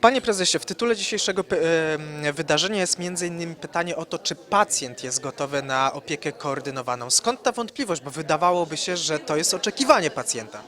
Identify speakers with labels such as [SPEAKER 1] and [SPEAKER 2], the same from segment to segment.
[SPEAKER 1] Panie prezesie, w tytule dzisiejszego em, wydarzenia jest m.in. pytanie o to, czy pacjent jest gotowy na opiekę koordynowaną. Skąd ta wątpliwość? Bo wydawałoby się, że to jest oczekiwanie pacjenta.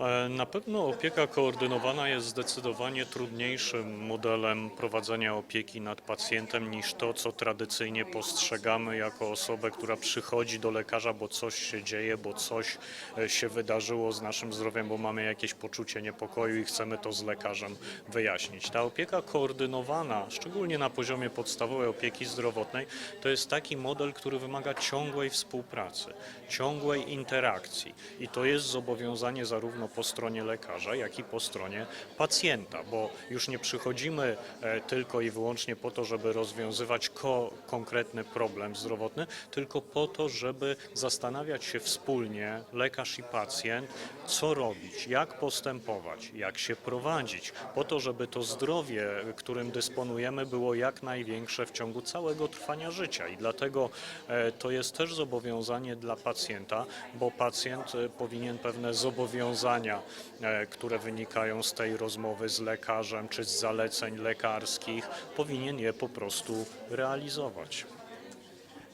[SPEAKER 2] E, Na pewno opieka koordynowana jest zdecydowanie trudniejszym modelem prowadzenia opieki nad pacjentem niż to, co tradycyjnie postrzegamy jako osobę, która przychodzi do lekarza, bo coś się dzieje, bo coś e, się wydarzyło z naszym zdrowiem, bo mamy jakieś poczucie niepokoju i chcemy to z lekarzem wyjaśnić. Ta opieka koordynowana, szczególnie na poziomie podstawowej opieki zdrowotnej, to jest taki model, który wymaga ciągłej współpracy, ciągłej interakcji i to jest zobowiązanie zarówno po stronie lekarza, jak i po stronie pacjenta, bo już nie przychodzimy e, tylko i wyłącznie po to, żeby rozwiązywać ko- konkretny problem zdrowotny, tylko po to, żeby zastanawiać się wspólnie, lekarz i pacjent, co robić, jak postępować, jak się prowadzić, po to, żeby to zdrowie, którym dysponujemy, było jak największe w ciągu całego trwania życia. I dlatego e, to jest też zobowiązanie dla pacjenta, bo pacjent e, powinien pewne zobowiązania, e, które wynikają z tej rozmowy z lekarzem czy z zaleceń lekarskich, powinien je po prostu realizować.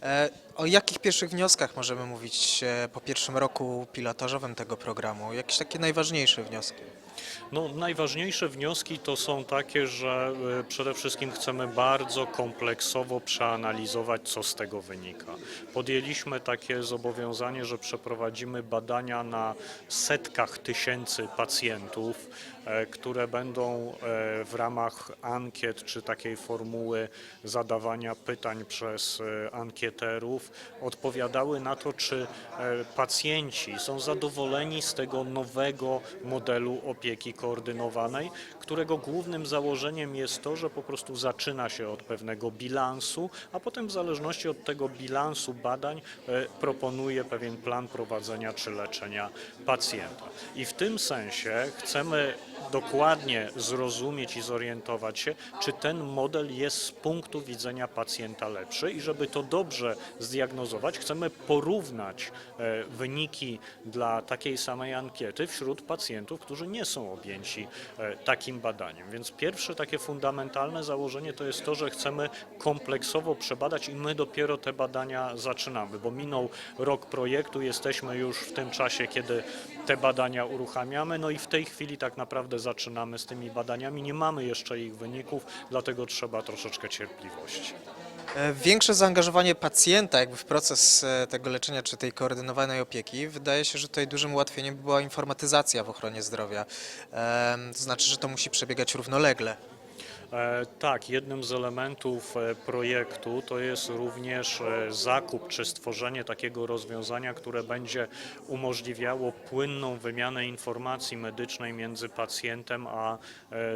[SPEAKER 1] E, O jakich pierwszych wnioskach możemy mówić e, po pierwszym roku pilotażowym tego programu? Jakieś takie najważniejsze wnioski?
[SPEAKER 2] No, najważniejsze wnioski to są takie, że y, przede wszystkim chcemy bardzo kompleksowo przeanalizować, co z tego wynika. Podjęliśmy takie zobowiązanie, że przeprowadzimy badania na setkach tysięcy pacjentów, e, które będą e, w ramach ankiet czy takiej formuły zadawania pytań przez e, ankieterów odpowiadały na to, czy e, pacjenci są zadowoleni z tego nowego modelu opieki koordynowanej, którego głównym założeniem jest to, że po prostu zaczyna się od pewnego bilansu, a potem w zależności od tego bilansu badań e, proponuje pewien plan prowadzenia czy leczenia pacjenta. I w tym sensie chcemy dokładnie zrozumieć i zorientować się, czy ten model jest z punktu widzenia pacjenta lepszy i żeby to dobrze zdiagnozować, chcemy porównać e, wyniki dla takiej samej ankiety wśród pacjentów, którzy nie są objęci e, takim badaniem. Więc pierwsze takie fundamentalne założenie to jest to, że chcemy kompleksowo przebadać i my dopiero te badania zaczynamy, bo minął rok projektu, jesteśmy już w tym czasie, kiedy te badania uruchamiamy, no i w tej chwili tak naprawdę zaczynamy z tymi badaniami. Nie mamy jeszcze ich wyników, dlatego trzeba troszeczkę cierpliwości.
[SPEAKER 1] E, Większe zaangażowanie pacjenta jakby w proces e, tego leczenia czy tej koordynowanej opieki, wydaje się, że tutaj dużym ułatwieniem by była informatyzacja w ochronie zdrowia. Em, To znaczy, że to musi przebiegać równolegle.
[SPEAKER 2] E, Tak, jednym z elementów e, projektu to jest również e, zakup czy stworzenie takiego rozwiązania, które będzie umożliwiało płynną wymianę informacji medycznej między pacjentem a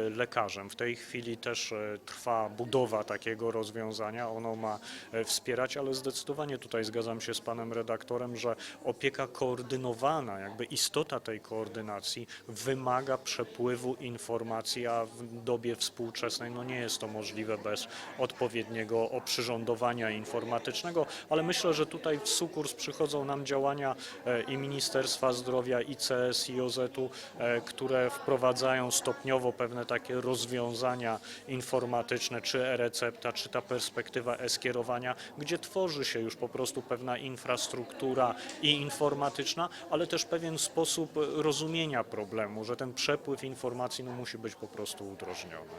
[SPEAKER 2] lekarzem. W tej chwili też trwa budowa takiego rozwiązania, ono ma wspierać, ale zdecydowanie tutaj zgadzam się z panem redaktorem, że opieka koordynowana, jakby istota tej koordynacji wymaga przepływu informacji, a w dobie współczesnej no nie jest to możliwe bez odpowiedniego oprzyrządowania informatycznego, ale myślę, że tutaj w sukurs przychodzą nam działania e, i Ministerstwa Zdrowia, i CS, i OZ-u, e, które wprowadzają stopniowo pewne takie rozwiązania informatyczne, czy e-recepta, czy ta perspektywa e-skierowania, gdzie tworzy się już po prostu pewna infrastruktura i informatyczna, ale też pewien sposób rozumienia problemu, że ten przepływ informacji no, musi być po prostu udrożniony.